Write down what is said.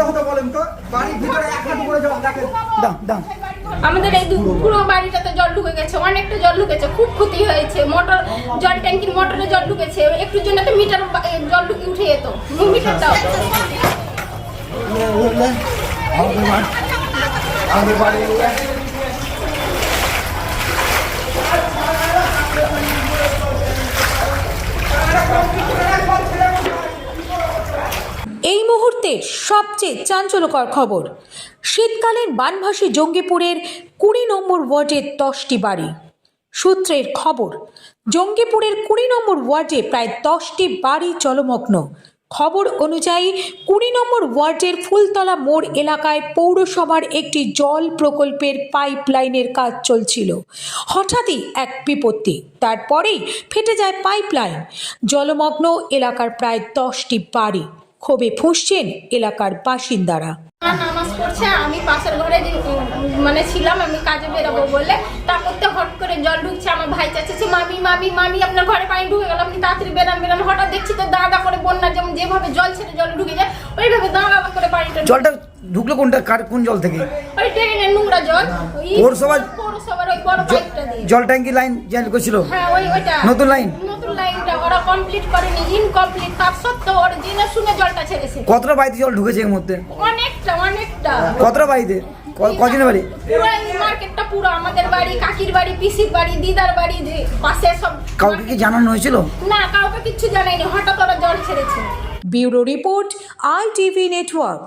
সোজা কথা বলেন তো। বাড়ির ভিতরে এক হাঁটু করে জল দেখেন দাম দাম আমাদের এই দু- পুরো বাড়িটাতে জল ঢুকে গেছে অনেকটা জল ঢুকেছে খুব ক্ষতি হয়েছে। মোটর জল ট্যাঙ্কির মোটরে জল ঢুকেছে একটুর জন্য তো মিটার জল ঢুকে উঠে যেত। মিটারটাও আমাদের বাড়ি মুহূর্তে সবচেয়ে চাঞ্চল্যকর খবর। শীতকালীন বানভাসী জঙ্গিপুরের কুড়ি নম্বর ওয়ার্ডের দশটি বাড়ি। সূত্রের খবর, জঙ্গিপুরের কুড়ি নম্বর ওয়ার্ডে প্রায় দশটি বাড়ি জলমগ্ন। খবর অনুযায়ী, কুড়ি নম্বর ওয়ার্ডের ফুলতলা মোড় এলাকায় পৌরসভার একটি জল প্রকল্পের পাইপ লাইনের কাজ চলছিল। হঠাৎই এক বিপত্তি। তারপরেই ফেটে যায় পাইপ লাইন জলমগ্ন এলাকার প্রায় দশটি বাড়ি। ক্ষোভে ফুঁসছেন এলাকার বাসিন্দারা। নামাজ পড়ছে, আমি পাশের ঘরে মানে ছিলাম, আমি কাজে বেরোবো বলে, তারপর তো হট করে জল ঢুকছে, আমার ভাই চাচ্ছে মামি মামি মামি, আপনার ঘরে পানি ঢুকে গেলাম আপনি তাড়াতাড়ি বেরাম বেরান। হঠাৎ দেখছি তো দাঁড়া করে বন্যা যেমন যেভাবে জল ছেড়ে জল ঢুকে যায়, ওইভাবে দাঁড়া জলটা ঢুকলো কোনটা? কার কোন জল থেকে? ওই ট্রেনের নোংরা জল। ওই পৌরসভার ওই বড় পাইপটা দিয়ে। জল ট্যাঙ্কি লাইন জেল করছিল হ্যাঁ ওই ওইটা। নতুন লাইন? নতুন লাইনটা। ওরা কমপ্লিট করেনি ইনকমপ্লিট তার সত্ত্বেও ওরা জেনে শুনে জলটা ছেড়েছে। কতটা বাড়িতে জল ঢুকেছে এর মধ্যে? অনেকটা অনেকটা। কতটা বাড়িতে? ক- বাড়ি? পুরো মার্কেটটা পুরো আমাদের বাড়ি কাকির বাড়ি পিসির বাড়ি দিদার বাড়ি পাশে সব কাউকে কি জানানো হয়েছিল? না কাউকে কিচ্ছু জানাইনি হঠাৎ ওরা জল ছেড়েছে। Bureau report I TV network.